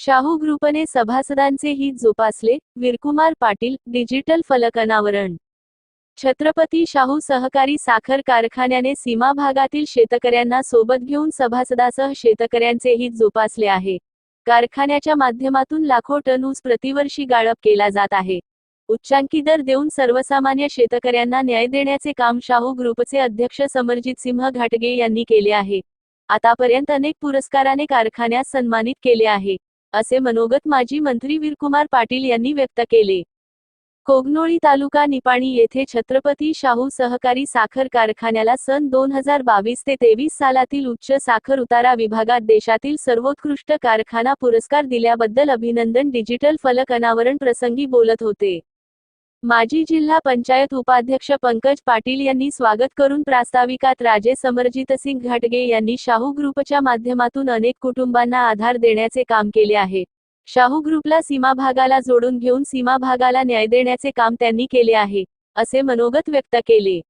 शाहू ग्रुपने सभासदांचे हित जोपासले. वीरकुमार पाटील डिजिटल फलक अनावरण. छत्रपती शाहू सहकारी साखर कारखान्याने सीमा भागातील शेतकऱ्यांना सोबत घेऊन सभासदासह शेतकऱ्यांचे हित जोपासले आहे. कारखान्याच्या माध्यमातून लाखो टन ऊस प्रतिवर्षी गाळप केला जात आहे. उच्चांकी दर देऊन सर्वसामान्य शेतकऱ्यांना न्याय देण्याचे काम शाहू ग्रुपचे अध्यक्ष समरजित सिंह घाटगे यांनी केले आहे. आतापर्यंत अनेक पुरस्काराने कारखान्यास सन्मानित केले आहे. असे मनोगत माजी मंत्री वीरकुमार पाटील यांनी व्यक्त केले. कोगनोळी तालुका निपाणी येथे छत्रपती शाहू सहकारी साखर कारखान्याला सन दोन हजार बावीस ते तेवीस सालातील उच्च साखर उतारा विभागात देशातील सर्वोत्कृष्ट कारखाना पुरस्कार दिल्याबद्दल अभिनंदन डिजिटल फलक अनावरण प्रसंगी बोलत होते. माजी जिल्हा पंचायत उपाध्यक्ष पंकज पाटील यांनी स्वागत करून प्रास्ताविकात राजे समरजितसिंग घाटगे यांनी शाहू ग्रुपच्या माध्यमातून अनेक कुटुंबांना आधार देण्याचे काम केले आहे. शाहू ग्रुपला सीमा भागाला जोडून घेऊन सीमा भागाला न्याय देण्याचे काम त्यांनी केले आहे असे मनोगत व्यक्त केले.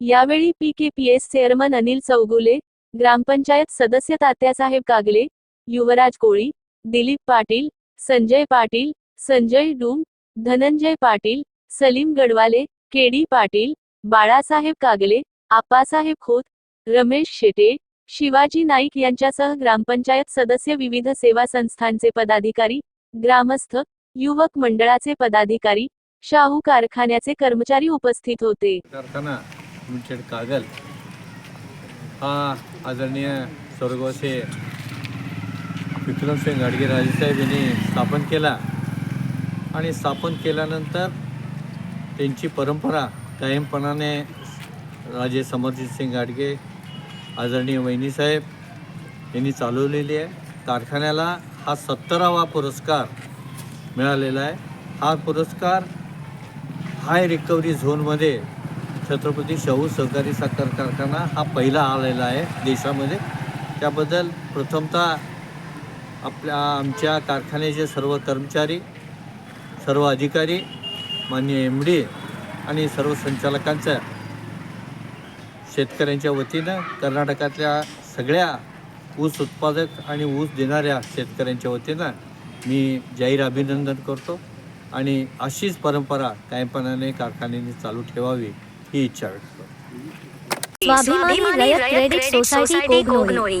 यावेळी पीकेपीएस चेअरमन अनिल चौगुले ग्रामपंचायत सदस्य तात्यासाहेब कागले युवराज कोळी दिलीप पाटील संजय पाटील संजय डूम धनंजय पाटील सलीम गडवाले केडी पाटील बाळासाहेब कागले आप्पासाहेब खोत रमेश शेटे शिवाजी नाईक यांच्यासह ग्रामपंचायत सदस्य विविध सेवा संस्थांचे पदाधिकारी ग्रामस्थ युवक मंडळाचे पदाधिकारी शाहू कारखान्याचे कर्मचारी उपस्थित होते. कारखाना लिमिटेड कागल. हा आदरणीय स्वर्गवासी विक्रमसिंग गाडगे राजेसाहेब यांनी स्थापन केला. आणि स्थापन केल्यानंतर त्यांची परंपरा कायमपणाने राजे समरजित सिंग गाडगे आदरणीय वहिनीसाहेब यांनी चालवलेली आहे. कारखान्याला हा सत्तरावा पुरस्कार मिळालेला आहे. हा पुरस्कार हाय रिकव्हरी झोनमध्ये छत्रपती शाहू सहकारी साखर कारखाना हा पहिला आलेला आहे देशामध्ये. त्याबद्दल प्रथमतः आपल्या आमच्या कारखान्याचे सर्व कर्मचारी सर्व अधिकारी माननीय एम डी आणि सर्व संचालकांचं शेतकऱ्यांच्या वतीनं कर्नाटकातल्या सगळ्या ऊस उत्पादक आणि ऊस देणाऱ्या शेतकऱ्यांच्या वतीनं मी जाहीर अभिनंदन करतो आणि अशीच परंपरा कायमपणाने कारखान्याने चालू ठेवावी ही इच्छा व्यक्त करतो. स्वाभिमानी रयत क्रेडिट सोसायटी कोगनोळी.